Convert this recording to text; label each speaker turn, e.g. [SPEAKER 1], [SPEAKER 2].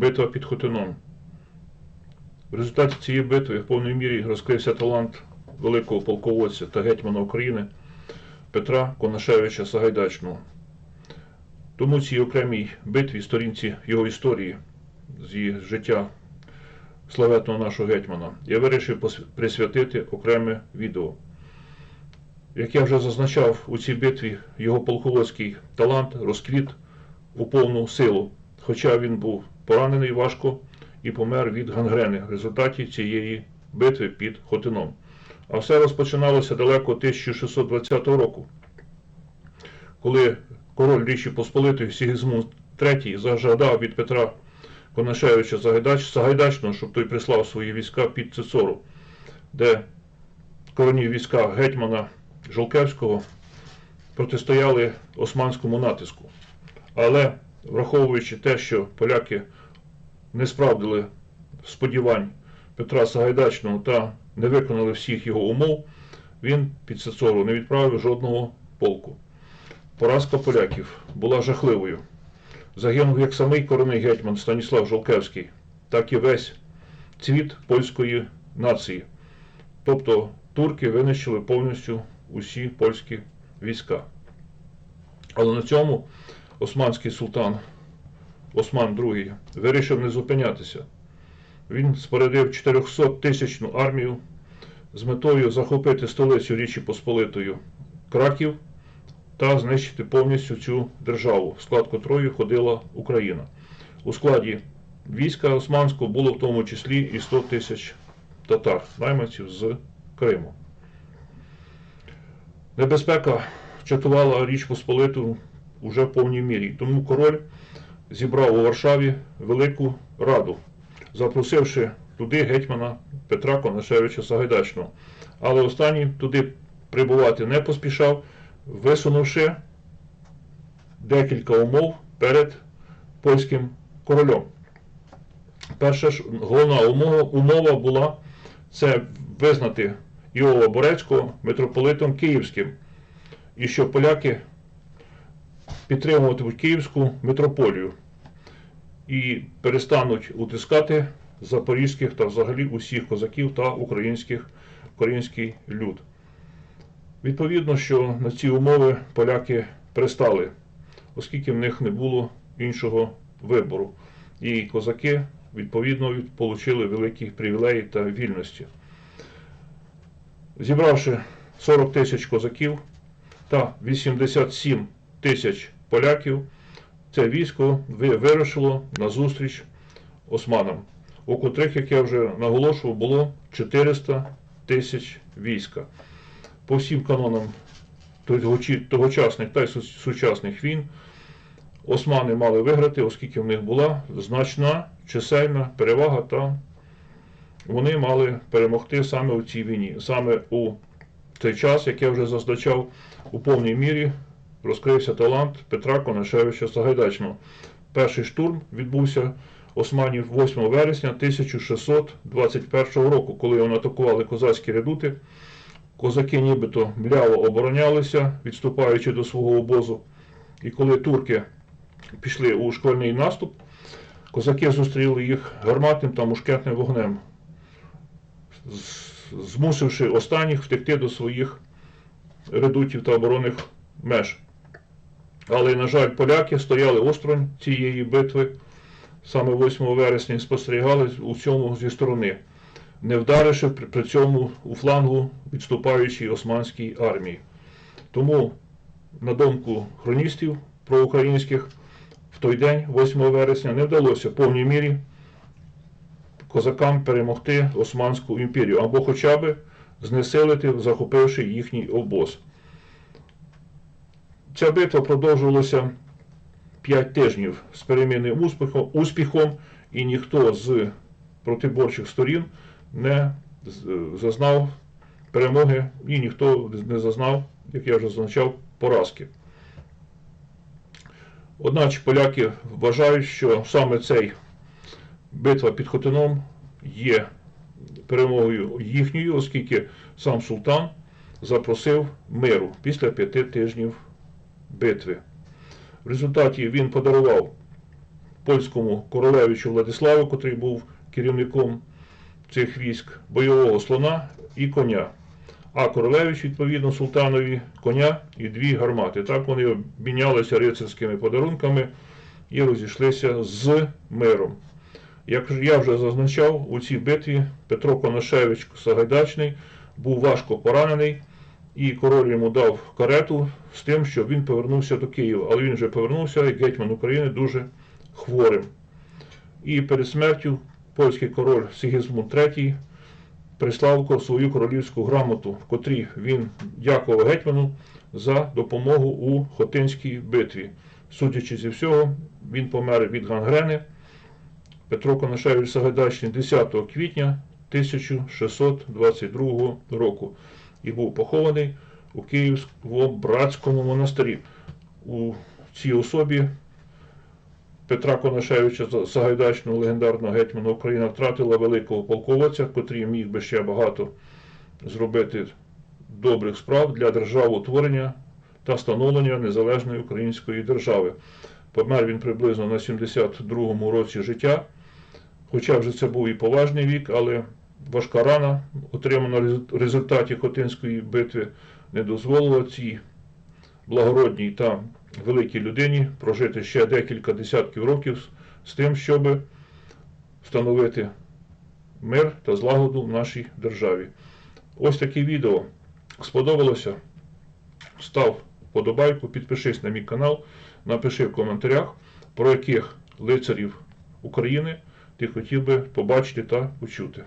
[SPEAKER 1] битва під Хотином. В результаті цієї битви в повній мірі розкрився талант великого полководця та гетьмана України Петра Конашевича Сагайдачного. Тому цій окремій битві, сторінці його історії, з життя славетного нашого гетьмана, я вирішив присвятити окреме відео. Як я вже зазначав, у цій битві його полководський талант розквіт у повну силу, хоча він був поранений важко і помер від гангрени в результаті цієї битви під Хотином. А все розпочиналося далеко 1620 року, коли король Річі Посполитої Сігізмунд III зажадав від Петра Конашевича Загайдач, Сагайдачного, щоб той прислав свої війська під Цицору, де коронні війська гетьмана Жолкевського протистояли османському натиску. Але враховуючи те, що поляки не справдили сподівань Петра Сагайдачного та не виконали всіх його умов, він під Цицору не відправив жодного полку. Поразка поляків була жахливою. Загинув як самий коронний гетьман Станіслав Жолкевський, так і весь цвіт польської нації. Тобто турки винищили повністю усі польські війська. Але на цьому османський султан Осман II вирішив не зупинятися. Він спорядив 400-тисячну армію з метою захопити столицю Річі Посполитою Краків та знищити повністю цю державу, в склад котрої ходила Україна. У складі війська османського було в тому числі і 100 тисяч татар, найманців з Криму. Небезпека чатувала Річ Посполиту уже в повній мірі, тому король зібрав у Варшаві велику раду, запросивши туди гетьмана Петра Конашевича Сагайдачного. Але останній туди прибувати не поспішав, висунувши декілька умов перед польським королем. Перша ж головна умова, умова була це визнати Іова Борецького митрополитом Київським, і що поляки підтримуватимуть Київську митрополію і перестануть утискати запорізьких та взагалі усіх козаків та українських, український люд. Відповідно, що на ці умови поляки пристали, оскільки в них не було іншого вибору. І козаки, відповідно, від- получили великі привілеї та вільності. Зібравши 40 тисяч козаків та 87 тисяч поляків, це військо вирушило на зустріч османам, у котрих, як я вже наголошував, було 400 тисяч війська. По всім канонам тогочасних та й сучасних війн османи мали виграти, оскільки в них була значна чисельна перевага, та вони мали перемогти саме у цій війні. Саме у цей час, як я вже зазначав, у повній мірі розкрився талант Петра Конашевича Сагайдачного. Перший штурм відбувся османів 8 вересня 1621 року, коли вони атакували козацькі редути. Козаки нібито мляво оборонялися, відступаючи до свого обозу. І коли турки пішли у школьний наступ, козаки зустріли їх гарматним та мушкетним вогнем, змусивши останніх втекти до своїх редутів та оборонних меж. Але, на жаль, поляки стояли осторонь цієї битви саме 8 вересня і спостерігали у цьому зі сторони, не вдаривши при цьому у флангу відступаючій османській армії. Тому, на думку хроністів проукраїнських, в той день, 8 вересня, не вдалося в повній мірі козакам перемогти Османську імперію або хоча б знесилити, захопивши їхній обоз. Ця битва продовжувалася 5 тижнів з перемінним успіхом, успіхом, і ніхто з протиборчих сторін не зазнав перемоги, і ніхто не зазнав, як я вже зазначав, поразки. Одначе поляки вважають, що саме цей битва під Хотином є перемогою їхньою, оскільки сам султан запросив миру після п'яти тижнів битви. В результаті він подарував польському королевичу Владиславу, котрий був керівником цих військ, бойового слона і коня. А королевич, відповідно, султанові коня і дві гармати. Так вони обмінялися рицарськими подарунками і розійшлися з миром. Як я вже зазначав, у цій битві Петро Конашевич Сагайдачний був важко поранений, і король йому дав карету з тим, щоб він повернувся до Києва. Але він вже повернувся, і гетьман України дуже хворим. І перед смертю польський король Сигізмунд III прислав свою королівську грамоту, в котрій він дякував гетьману за допомогу у Хотинській битві. Судячи зі всього, він помер від гангрени. Петро Конашевич Сагайдачний 10 квітня 1622 року і був похований у Київському братському монастирі. У цій особі Петра Конашевича Сагайдачного легендарного гетьмана Україна втратила великого полководця, котрий міг би ще багато зробити добрих справ для державотворення та становлення незалежної української держави. Помер він приблизно на 72-му році життя. Хоча вже це був і поважний вік, але важка рана, отримана в результаті Хотинської битви, не дозволила цій благородній та великій людині прожити ще декілька десятків років з тим, щоб встановити мир та злагоду в нашій державі. Ось таке відео. Сподобалося? Став подобайку, підпишись на мій канал, напиши в коментарях, про яких лицарів України ти хотів би побачити та почути.